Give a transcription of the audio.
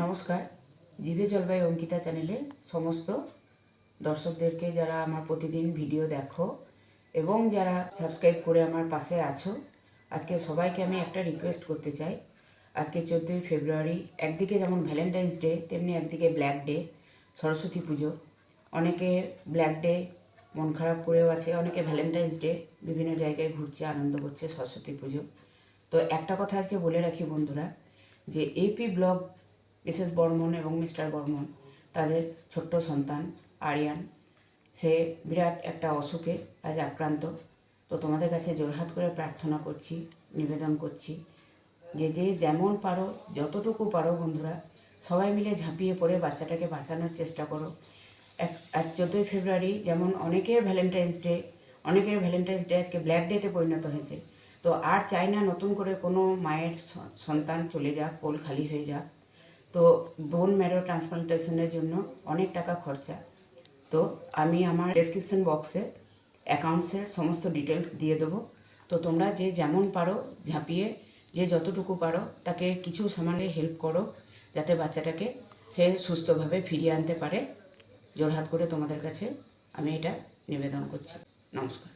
নমস্কার। জিভে জলবায়ু অঙ্কিতা চ্যানেলে সমস্ত দর্শকদেরকে যারা আমার প্রতিদিন ভিডিও দেখো এবং যারা সাবস্ক্রাইব করে আমার পাশে আছো, আজকে সবাইকে আমি একটা রিকোয়েস্ট করতে চাই। আজকে চোদ্দোই ফেব্রুয়ারি, একদিকে যেমন ভ্যালেন্টাইন্স ডে তেমনি একদিকে ব্ল্যাক ডে সরস্বতী পুজো। অনেকে ব্ল্যাক ডে মন খারাপ করেও আছে, অনেকে ভ্যালেন্টাইন্স ডে বিভিন্ন জায়গায় ঘুরছে, আনন্দ করছে, সরস্বতী পুজো। তো একটা কথা আজকে বলে রাখি বন্ধুরা, যে এপি ব্লগ মিসেস বর্মন এবং মিস্টার বর্মন, তাদের ছোট্ট সন্তান আরিয়ান। সে বিরাট একটা অসুখে আজ আক্রান্ত। তো তোমাদের কাছে জোরহাত করে প্রার্থনা করছি, নিবেদন করছি যে যে যেমন পারো, যতটুকু পারো বন্ধুরা, সবাই মিলে ঝাঁপিয়ে পড়ে বাচ্চাটাকে বাঁচানোর চেষ্টা করো। এক, আজ চোদ্দোই ফেব্রুয়ারি, যেমন অনেকের ভ্যালেন্টাইন্স ডে, অনেকের ভ্যালেন্টাইন্স ডে আজকে ব্ল্যাক ডেতে পরিণত হয়েছে। তো আর চাই না নতুন করে কোনো মায়ের সন্তান চলে যাক, কোল খালি হয়ে যাক। তো বোন ম্যারো ট্রান্সপ্লান্টেশনের জন্য অনেক টাকা খরচা। তো আমি আমার ডেসক্রিপশন বক্সে অ্যাকাউন্টসের সমস্ত ডিটেলস দিয়ে দেবো। তো তোমরা যে যেমন পারো ঝাঁপিয়ে, যে যতটুকু পারো তাকে কিছু সামান্য হেল্প করো যাতে বাচ্চাটাকে সে সুস্থভাবে ফিরিয়ে আনতে পারে। জোরহাত করে তোমাদের কাছে আমি এটা নিবেদন করছি। নমস্কার।